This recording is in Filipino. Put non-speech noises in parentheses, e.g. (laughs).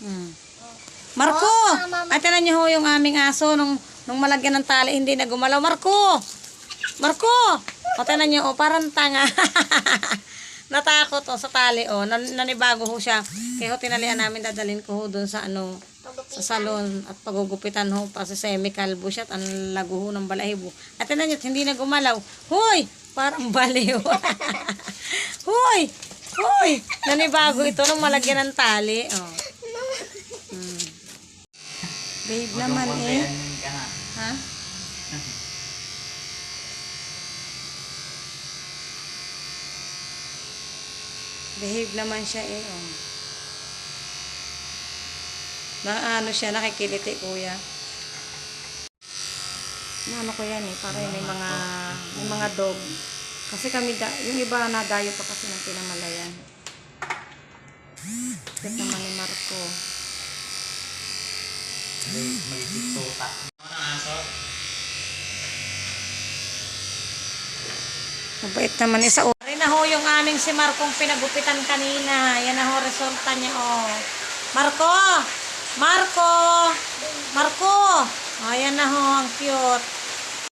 Hmm. Marco! Ay, tinan niyo ho yung aming aso nung, nung malagyan ng tali, hindi na gumalaw. Marco! Marco! O, tinan niyo, o, parang tanga. (laughs) Natakot, o, sa tali, o. Nan nanibago ho siya. Kaya ho, tinalian namin, dadalhin ko ho dun sa, ano, sa salon at pagugupitan ho pa sa semi-calvo siya at ang lago ho ng balahibo. At tinan niyo, hindi na gumalaw. Hoy! Parang baliw. (laughs) Hoy! Hoy! Nanibago ito nung malagyan ng tali. Oh. Babe naman eh. Ha? Behave naman siya eh. Oh. Na ano siya, nakikiliti kuya. Na ano ko yan eh, para may mga, may mga dog. Kasi kami, da, yung iba na dayo pa kasi ng pinamalayan. Cute naman. May tiktuta. Ano ang aso? Mabait naman isa. Oh. Rin na ho yung aming si Marcong pinagupitan kanina. Yan na ho, resulta niya, oh. Marco! Marco! Marco! Oh, yan na ho, ang cute.